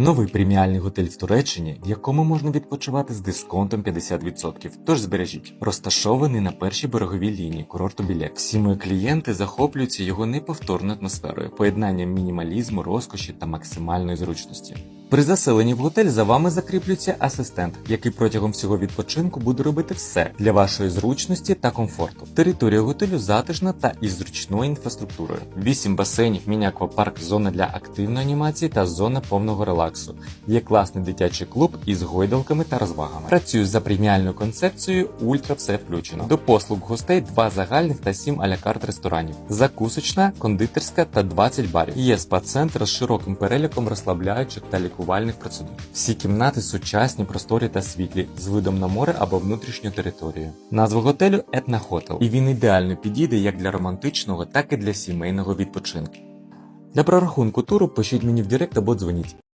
Новий преміальний готель в Туреччині, в якому можна відпочивати з дисконтом 50%. Тож збережіть. Розташований на першій береговій лінії курорту Білек. Всі мої клієнти захоплюються його неповторною атмосферою, поєднанням мінімалізму, розкоші та максимальної зручності. При заселенні в готель за вами закріплюється асистент, який протягом всього відпочинку буде робити все для вашої зручності та комфорту. Територія готелю затишна та із зручною інфраструктурою. Вісім басейнів, міні-аквапарк, зона для активної анімації та зона повного релаксу. Є класний дитячий клуб із гойдалками та розвагами. Працюю за преміальною концепцією Ультра все включено. До послуг гостей два загальних та сім алякарт ресторанів, закусочна, кондитерська та 20 барів. Є спа-центр з широким переліком розслабляючих та лікувальних процедур. Всі кімнати сучасні, просторі та світлі, з видом на море або внутрішню територію. Назва готелю Етна Хотел, і він ідеально підійде як для романтичного, так і для сімейного відпочинку. Для прорахунку туру пишіть мені в Директ або дзвоніть.